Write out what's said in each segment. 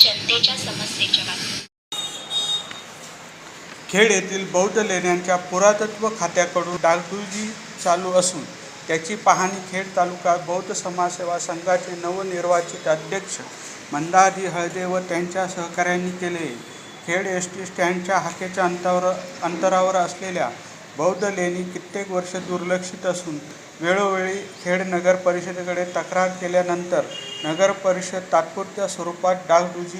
जनतेच्या समस्येच्या खेड येथील बौद्ध लेण्यांच्या पुरातत्व खात्याकडून डागडुजी चालू असून त्याची पाहणी खेड तालुका बौद्ध समाजसेवा संघाचे नवनिर्वाचित अध्यक्ष मंदारी हळदे व त्यांच्या सहकाऱ्यांनी केले. खेड एस टी स्टँडच्या हाकेच्या अंतरावर अंतरावर असलेल्या बौद्ध लेणी कित्येक वर्ष दुर्लक्षित असून वेळोवेळी खेड नगर परिषदेकडे तक्रार केल्यानंतर नगर परिषद तात्पुरत्या स्वरूपात डागडुजी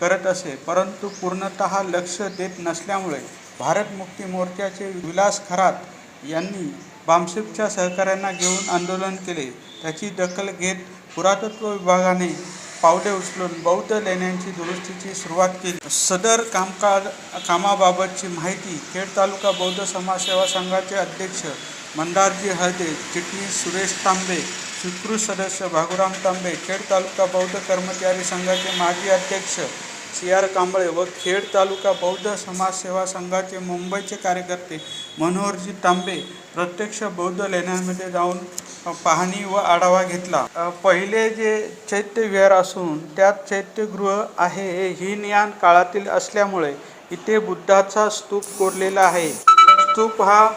करत असे परंतु पूर्णतः लक्ष देत नसल्यामुळे भारत मुक्ती मोर्चाचे विलास खरात यांनी बामसेपच्या सहकाऱ्यांना घेऊन आंदोलन केले. त्याची दखल घेत पुरातत्व विभागाने पावले उचलून बौद्ध लेण्यांची दुरुस्तीची सुरुवात केली. सदर कामकाज कामाबाबतची माहिती खेड तालुका बौद्ध समाजसेवा संघाचे अध्यक्ष मंदारजी हळदे चिटणीस सुरेश तांबे स्वीकृत सदस्य भागुराम तांबे खेड तालुका बौद्ध कर्मचारी संघाचे माजी अध्यक्ष सी आर कांबळे व खेड तालुका बौद्ध समाजसेवा संघाचे मुंबईचे कार्यकर्ते मनोहरजी तांबे प्रत्यक्ष बौद्ध लेण्यांमध्ये जाऊन पाहणी व आढावा घेतला. पहिले जे चैत्यविहार असून त्यात चैत्यगृह आहे हे हीनयान काळातील असल्यामुळे इथे बुद्धाचा स्तूप कोरलेला आहे. स्तूप हा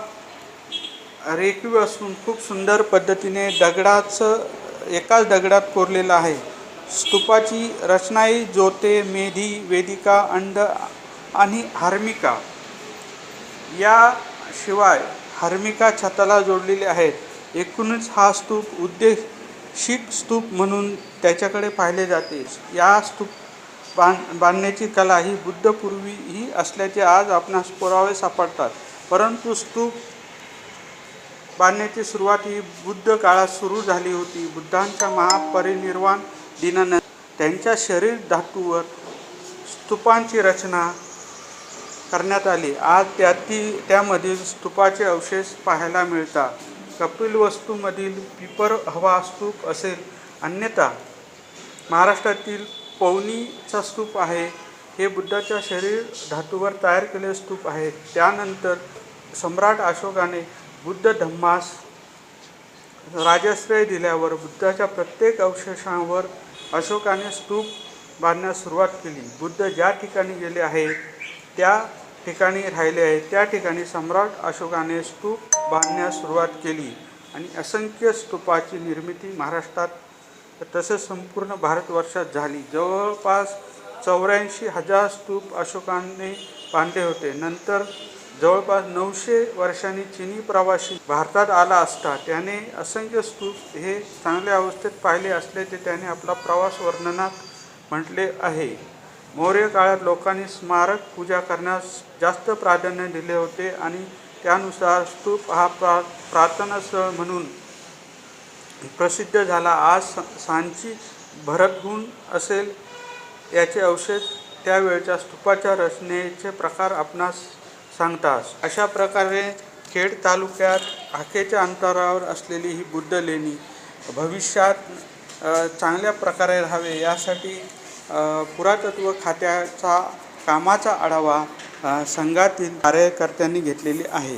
रेखीव असून खूप सुंदर पद्धतीने दगडाचं एकाच दगडात कोरलेलं आहे. स्तूपाची रचनाही जोते मेधी वेदिका अंड आणि हार्मिका. याशिवाय हार्मिका छताला जोडलेले आहेत. एकूणच हा स्तूप उद्देशिक स्तूप म्हणून त्याच्याकडे पाहिले जाते. या स्तूप बांध बांधण्याची कला ही बुद्धपूर्वी ही असल्याचे आज आपणास पुरावे सापडतात. परंतु स्तूप बांधण्याची सुरुवात ही बुद्ध काळात सुरू झाली होती. बुद्धांच्या महापरिनिर्वाण दिनानंतर त्यांच्या शरीर धातूवर स्तूपांची रचना करण्यात आली. आज त्याती त्यामधील स्तूपाचे अवशेष पाहायला मिळतात. कपिल वस्तूमधील पिपर हवा स्तूप असेल. अन्यथा महाराष्ट्रातील पवनीचा स्तूप आहे. हे बुद्धाच्या शरीर धातूवर तयार केलेले स्तूप आहे. त्यानंतर सम्राट अशोकाने बुद्ध धम्मास राजाश्रय दिल्यावर बुद्धाच्या प्रत्येक अवशेषांवर अशोकाने स्तूप बांधण्यास सुरुवात केली. बुद्ध ज्या ठिकाणी गेले आहेत त्या ठिकाणी राहिले आहेत त्या ठिकाणी सम्राट अशोकाने स्तूप बांधण्यास सुरुवात केली आणि असंख्य स्तूपाची निर्मिती महाराष्ट्रात तसेच संपूर्ण भारतवर्षात झाली. जवळपास चौऱ्याऐंशी हजार स्तूप अशोकाने बांधले होते. नंतर जवळपास नऊशे वर्षांनी चिनी प्रवासी भारतात आला असता त्याने असंख्य स्तूप हे चांगल्या अवस्थेत पाहिले असल्याचे त्याने आपला प्रवास वर्णनात म्हटले आहे. मौर्य काळात लोकांनी स्मारक पूजा करण्यास जास्त प्राधान्य दिले होते आणि त्यानुसार स्तूप हा प्रा प्रार्थनास्थळ म्हणून प्रसिद्ध झाला. आज सांची भरतगुण असेल याचे अवशेष त्यावेळच्या स्तूपाच्या रचनेचे प्रकार आपणास सांगतात अशा प्रकारे खेड तालुक्यात हाकेच्या अंतरावर असलेली ही बुद्ध लेणी भविष्यात चांगल्या प्रकारे राहावे यासाठी पुरातत्व खात्याचा कामाचा आढावा संघातील कार्यकर्त्यांनी घेतलेली आहे.